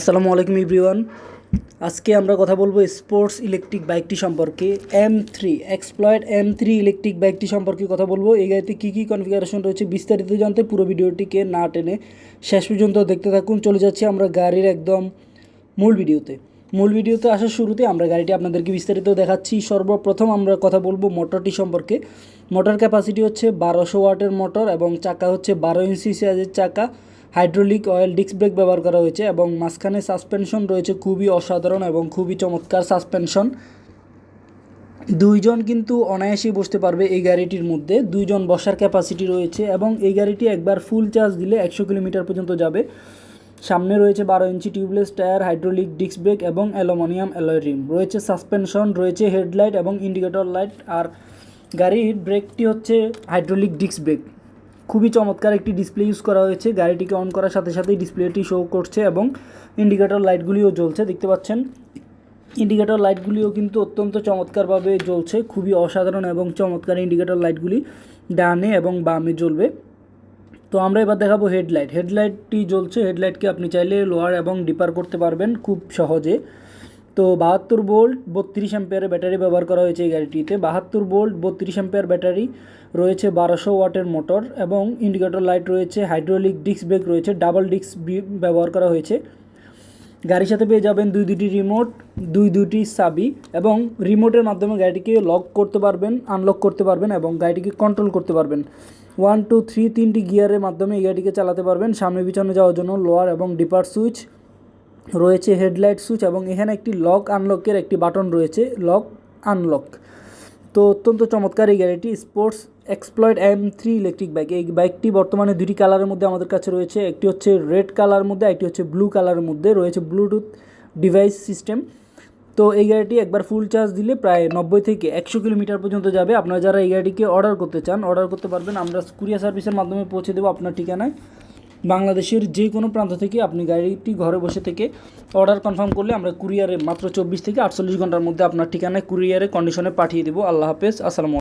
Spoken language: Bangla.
আসসালামু আলাইকুম ইব্রিওয়ান আজকে আমরা কথা বলব স্পোর্টস ইলেকট্রিক বাইকটি সম্পর্কে। এম থ্রি এক্সপ্লয়েড এম থ্রি ইলেকট্রিক বাইকটি সম্পর্কে কথা বলব। এই গাড়িতে কী কী কনফিগারেশন রয়েছে বিস্তারিত জানতে পুরো ভিডিওটিকে না টেনে শেষ পর্যন্ত দেখতে থাকুন। চলে যাচ্ছি আমরা গাড়ির একদম মূল ভিডিওতে। মূল ভিডিওতে আসার শুরুতে আমরা গাড়িটি আপনাদেরকে বিস্তারিত দেখাচ্ছি। সর্বপ্রথম আমরা কথা বলব মোটরটি সম্পর্কে। মোটর ক্যাপাসিটি হচ্ছে বারোশো ওয়াটের মোটর এবং চাকা হচ্ছে বারো ইঞ্চি সাইজের চাকা। হাইড্রোলিক অয়েল ডিস্ক ব্রেক ব্যবহার করা হয়েছে এবং মাঝখানে সাসপেনশন রয়েছে, খুবই অসাধারণ এবং খুবই চমৎকার সাসপেনশন। দুইজন কিন্তু অনায়াসেই বসতে পারবে এই গাড়িটির মধ্যে। দুইজন বসার ক্যাপাসিটি রয়েছে এবং এই গাড়িটি একবার ফুল চার্জ দিলে একশো কিলোমিটার পর্যন্ত যাবে। সামনে রয়েছে বারো ইঞ্চি tubeless tyre hydraulic disc brake এবং অ্যালুমিনিয়াম অ্যালয় রিম রয়েছে সাসপেনশন, রয়েছে হেডলাইট এবং ইন্ডিকেটর লাইট আর গাড়ির ব্রেকটি হচ্ছে হাইড্রোলিক ডিস্ক ব্রেক খুবই চমৎকার একটি ডিসপ্লে ইউজ করা হয়েছে। গাড়িটিকে অন করার সাথে সাথেই ডিসপ্লেটি শো করছে এবং ইন্ডিকেটর লাইটগুলিও জ্বলছে, দেখতে পাচ্ছেন? ইন্ডিকেটর লাইটগুলিও কিন্তু অত্যন্ত চমৎকারভাবে জ্বলছে। খুবই অসাধারণ এবং চমৎকার ইন্ডিকেটর লাইটগুলি ডানে এবং বামে জ্বলবে। তো আমরা এবার দেখাবো হেডলাইট হেডলাইটটি জ্বলছে। হেডলাইটকে আপনি চাইলে লোয়ার এবং ডিপার করতে পারবেন খুব সহজে। তো বাহাত্তর ভোল্ট বত্রিশ অ্যাম্পিয়ারের ব্যাটারি ব্যবহার করা হয়েছে এই গাড়িটিতে। বাহাত্তর ভোল্ট বত্রিশ অ্যাম্পিয়ার ব্যাটারি রয়েছে বারোশো ওয়াটের মোটর এবং ইন্ডিকেটর লাইট রয়েছে, হাইড্রোলিক ডিস্ক ব্রেক রয়েছে, ডাবল ডিস্ক ব্যবহার করা হয়েছে। গাড়ির সাথে পেয়ে যাবেন দুই দুটি রিমোট, দুই দুটি চাবি এবং রিমোটের মাধ্যমে গাড়িটিকে লক করতে পারবেন, আনলক করতে পারবেন এবং গাড়িটিকে কন্ট্রোল করতে পারবেন। ওয়ান, টু, থ্রি, তিনটি গিয়ারের মাধ্যমে এই গাড়িটিকে চালাতে পারবেন। সামনে পিছনে যাওয়ার জন্য লোয়ার এবং ডিপার সুইচ রয়েছে হেডলাইট সুইচ এবং এখানে একটি লক আনলকের একটি বাটন রয়েছে, লক আনলক। তো অত্যন্ত চমৎকার এই গাড়িটি, স্পোর্টস এক্সপ্লয়েড এম থ্রি ইলেকট্রিক বাইক এই বাইকটি বর্তমানে দুটি কালারের মধ্যে আমাদের কাছে রয়েছে, একটি হচ্ছে রেড কালার মধ্যে একটি হচ্ছে ব্লু কালারের মধ্যে, রয়েছে ব্লুটুথ ডিভাইস সিস্টেম তো এই গাড়িটি একবার ফুল চার্জ দিলে প্রায় নব্বই থেকে একশো কিলোমিটার পর্যন্ত যাবে। আপনারা যারা এই গাড়িটিকে অর্ডার করতে চান অর্ডার করতে পারবেন। আমরা কুরিয়ার সার্ভিসের মাধ্যমে পৌঁছে দেবো আপনার ঠিকানায়। বাংলাদেশের যে কোনো প্রান্ত থেকে আপনি গাড়িটি ঘরে বসে থেকে অর্ডার কনফার্ম করলে আমরা কুরিয়ারে মাত্র চব্বিশ থেকে আটচল্লিশ ঘণ্টার মধ্যে আপনার ঠিকানায় কুরিয়ারে কন্ডিশনে পাঠিয়ে দেবো। আল্লাহ হাফেজ। আসসালামু